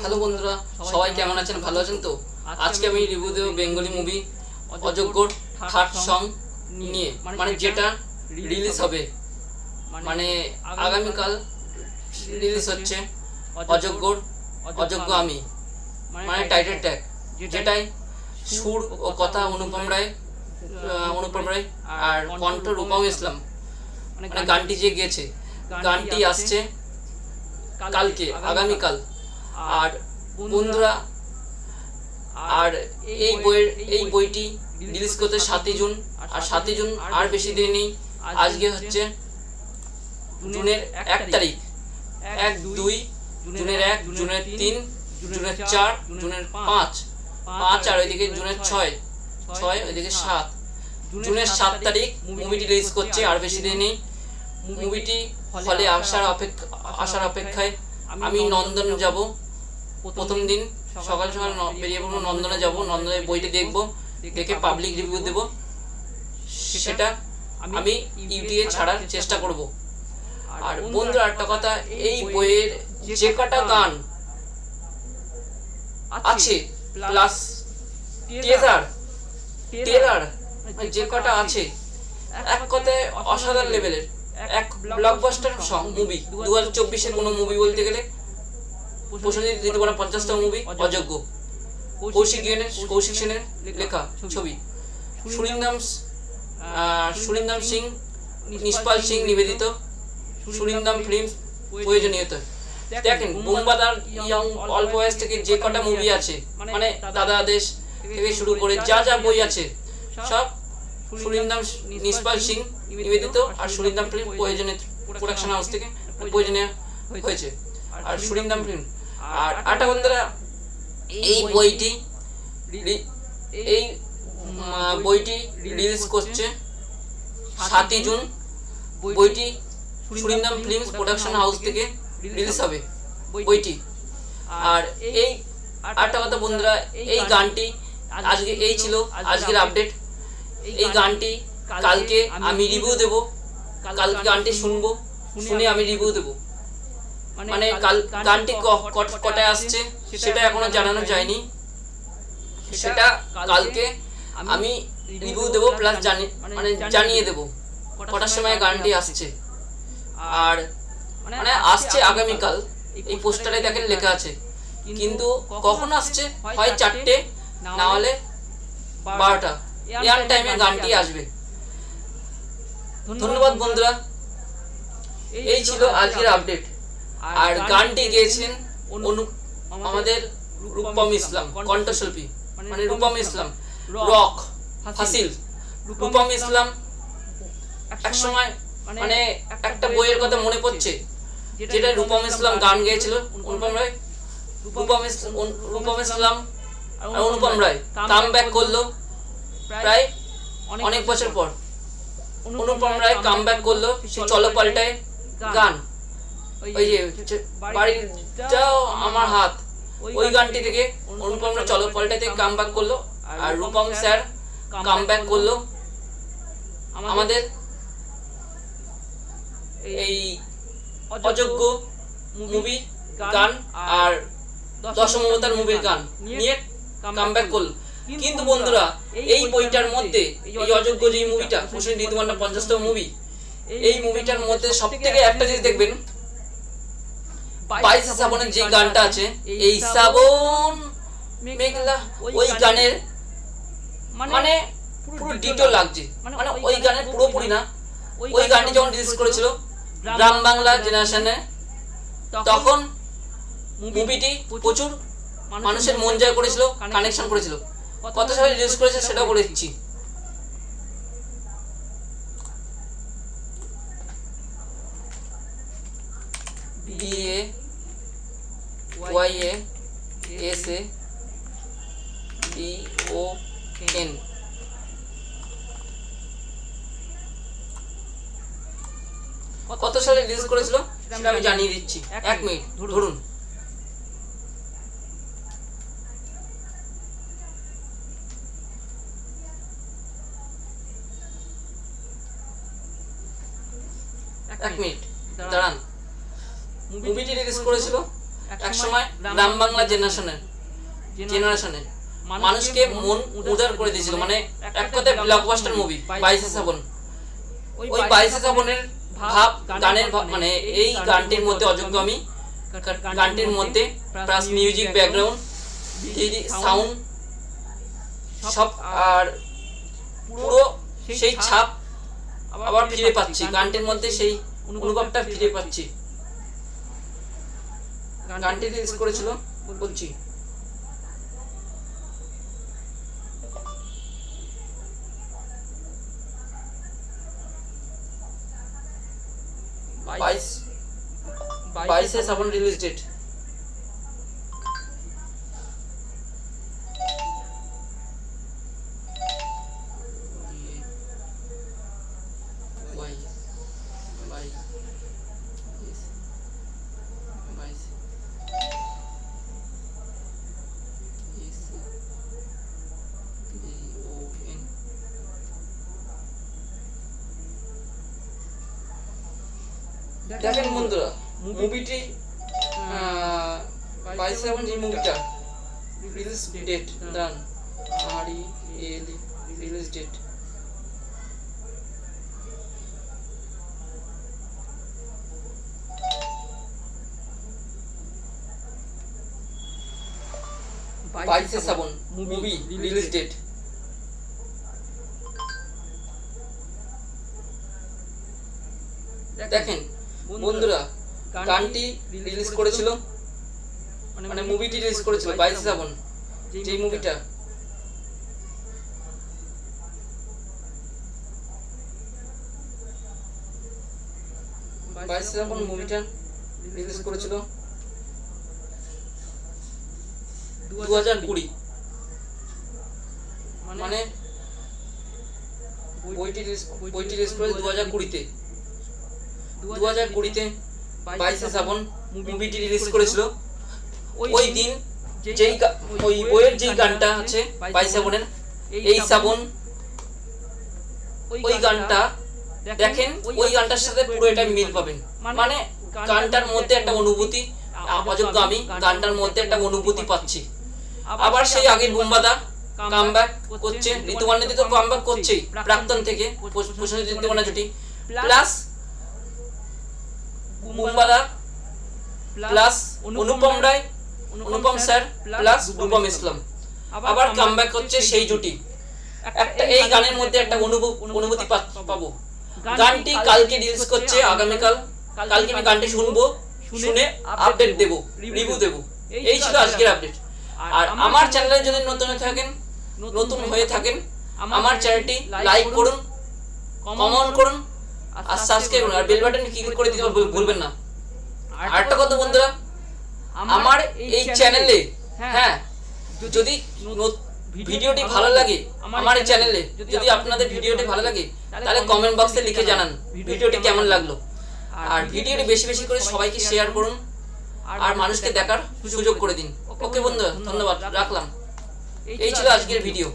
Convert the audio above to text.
Hello বন্ধুরা সবাই কেমন আছেন? ভালো আছেন তো? আজকে আমি রিভিউ দেবো বেঙ্গলি মুভি অযোগ্যর থার্ড সং নিয়ে। মানে যেটা রিলিজ হবে। মানে আগামীকাল রিলিজ হচ্ছে অযোগ্যর অযোগ্য আমি। মানে টাইটেল ট্যাগ যেটাই সুর ও কথা অনুপম রায় অনুপম রায় আর কণ্ঠ রূপম ইসলাম। মানে গানটি যে গেছে গানটি আসছে কালকে আগামীকাল। আর বন্ধুরা, আর এই বইয়ের, এই বইটি রিলিজ করতে সাতই জুন, আর সাতই জুন আর বেশি দিন নেই। আজকে হচ্ছে জুনের এক তারিখ। এক, দুই, জুনের এক, জুনের তিন, জুনের চার, জুনের পাঁচ। পাঁচ আর ওইদিকে জুনের ছয়। ছয়, ওইদিকে সাত। জুনের সাত তারিখ মুভিটি রিলিজ করছে, আর বেশি দিন নেই। মুভিটি ফলে আসার অপেক্ষা আসার অপেক্ষায় আমি নন্দন যাব। প্রথম দিন সকাল সকাল বেরিয়ে পড়ব নন্দনে যাব নন্দনে বইটি দেখব দেখে পাবলিক রিভিউ দেব। সেটা আমি ইউটিউবে ছাড়ার চেষ্টা করব। আর বন্ধুরা একটা কথা এই বইয়ের যে কটা গান আছে প্লাস টেলার টেলার যে কটা আছে এক কথায় অসাধারণ লেভেলের এক ব্লকবাস্টার সং মুভি দু হাজার চব্বিশের কোনো মুভি বলতে গেলে। প্রসেনজিৎ ঋতুপর্ণা পঞ্চাশতম মুভি অযোগ্য। কৌশিক সেনের কৌশিক সেনের লেখা ছবি। সুরিন্দাম সুরিন্দাম সিং নিষ্পাল সিং নিবেদিত। সুরিন্দাম ফিল্ম প্রয়োজনীয়তা। দেখেন বোমবাদার ইয়ং অল্প বয়স থেকে যে কটা মুভি আছে মানে দাদা দেশ থেকে শুরু করে যা যা বই আছে সব সুরিন্দাম নিষ্পাল সিং নিবেদিত আর সুরিন্দাম ফিল্ম প্রয়োজনীয় প্রোডাকশন হাউস থেকে প্রয়োজনীয় হয়েছে। আর সুরিন্দাম ফিল্ম আর আটা বন্ধুরা এই বইটি এই বইটি রিলিজ করছে সাতই জুন। বইটি সুরিন্দাম ফিল্মস প্রোডাকশন হাউস থেকে রিলিজ হবে বইটি। আর এই আরেকটা কথা বন্ধুরা এই গানটি আজকে এই ছিল আজকের আপডেট এই গানটি কালকে আমি রিভিউ দেব। কালকে গানটি শুনব শুনে আমি রিভিউ দেব। মানে গানটি ক- কটায় আসছে সেটা এখনও জানানো যায়নি। সেটা কালকে আমি রিভিউ দেবো প্লাস জানি মানে জানিয়ে দেবো। কটার সময় গানটি আসছে। আর মানে আসছে আগামীকাল। এই পোস্টারে দেখেন লেখা আছে। কিন্তু কখন আসছে? হয় চারটে। না হলে বারোটা। এয়ার টাইমে গানটি আসবে। ধন্যবাদ বন্ধুরা। এই ছিল আজকের আপডেট আর গানটি গেয়েছেন আমাদের রূপম ইসলাম কণ্ঠশিল্পী মানে রূপম ইসলাম রক ফাসিল। রূপম ইসলাম এক সময় মানে একটা বইয়ের কথা মনে পড়ছে যেটা রূপম ইসলাম গান গেয়েছিল অনুপম রায়। রূপম ইস- অনু- রূপম ইসলাম আর অনুপম রায় কাম ব্যাক করল প্রায় অনেক বছর পর। অনুপম রায় কাম ব্যাক করল সে চলো পাল্টায় গান। ওই যে বাড়িটাও আমার হাত। ওই গানটি থেকে অনুপম চলো কাম ব্যাক করল আর রূপম স্যার কাম ব্যাক করল। আমাদের এই অযোগ্য মুভি গান আর দশম অবতার মুভির গান নিয়ে কামব্যাক করল। কিন্তু বন্ধুরা এই বইটার মধ্যে এই অযোগ্য যে মুভিটা হোসেন ঋতুমান্না পঞ্চাশতম মুভি এই মুভিটার মধ্যে সব থেকে একটা জিনিস দেখবেন বাইশে শ্রাবণের যে গানটা আছে এই শ্রাবণ মেঘলা ওই গানের মানে পুরো ডিটো লাগছে। মানে ওই গানের পুরোপুরি না। ওই গানটি যখন রিলিজ করেছিল গ্রাম বাংলা জেনারেশনে তখন মুভিটি প্রচুর মানুষের মন জয় করেছিল কানেকশন করেছিল। কত সালে রিলিজ করেছে সেটাও বলে দিচ্ছি। B A Y A S A D O N কত সালে রিলিজ করেছিল? সেটা আমি জানিয়ে দিচ্ছি। এক মিনিট ধরুন। এক মিনিট দাঁড়ান। মুভিটি রিলিজ করেছিল? একসময় গ্রাম বাংলা জেনারেশনের জেনারেশনের মানুষকে মন উদার করে দিয়েছিল। মানে এক কথায় ব্লকবাস্টার মুভি বাইশে শ্রাবণ ওই বাইশে শ্রাবণের ভাব গানের মানে এই গানটির মধ্যে অযোগ্য আমি। গানটির মধ্যে প্লাস মিউজিক ব্যাকগ্রাউন্ড সাউন্ড সব আর পুরো সেই ছাপ আবার ফিরে পাচ্ছি। গানটির মধ্যে সেই অনুভবটা ফিরে পাচ্ছি। গানটি রিলিজ করেছিল? বলছি। বাইশ। বাইশে। শ্রাবণ রিলিজ ডেট দেখেন বন্ধুরা মুভিটি বাইশ সেভেন যে মুভিটা রিলিজ ডেট ডান আর ই এল release date Baishe Srabon movie release date দেখেন বন্ধুরা গানটি রিলিজ করেছিল? মানে মুভিটি রিলিজ করেছিল বাইশ শ্রাবণ। যে মুভিটা বাইশ শ্রাবণ মুভিটা রিলিজ করেছিল দু হাজার কুড়ি। মানে বইটি রিলিজ বইটি রিলিজ করেছে দু হাজার কুড়িতে। দু হাজার কুড়িতে বাইশে শ্রাবণ মুভিটি রিলিজ করেছিল। ওই দিন যেই ওই বইয়ের যেই গানটা আছে বাইশ শ্রাবণের এই শ্রাবণ ওই গানটা দেখেন ওই গানটার সাথে পুরো এটা মিল পাবেন। মানে গানটার মধ্যে একটা অনুভূতি অযোগ্য আমি গানটার মধ্যে একটা অনুভূতি পাচ্ছি। আবার সেই আগের বুম্বাদা কামব্যাক করছে ঋতুমান্বিত তো কামব্যাক করছেই প্রাক্তন থেকে প্রসেনজিৎ জুটি। Plus বুম্বাদা plus Anupam Roy Anupam sir plus Rupam Islam আবার কামব্যাক হচ্ছে সেই জুটি। একটা এই গানের মধ্যে একটা অনুভূতি পাবো। গানটি কালকে রিলিজ করছে আগামীকাল। কালকে আমি গানটি শুনব শুনে আপডেট দেবো রিভিউ দেবো। এই ছিল আজকের আপডেট আর আমার চ্যানেলে যদি নতুন হয়ে থাকেন নতুন হয়ে থাকেন আমার চ্যানেলটি লাইক করুন কমেন্ট করুন আর সাবস্ক্রাইব করুন আর বেল বাটন ক্লিক করে দিতে ভুলবেন না। আরেকটা কথা বন্ধুরা আমার এই চ্যানেলে হ্যাঁ যদি ভিডিওটি ভালো লাগে আমার এই চ্যানেলে যদি আপনাদের ভিডিওটি ভালো লাগে তাহলে কমেন্ট বক্সে লিখে জানান ভিডিওটি কেমন লাগল। আর ভিডিওটি বেশি বেশি করে সবাইকে শেয়ার করুন আর মানুষকে দেখার সুযোগ করে দিন। ওকে বন্ধুরা ধন্যবাদ রাখলাম। এই ছিল আজকের ভিডিও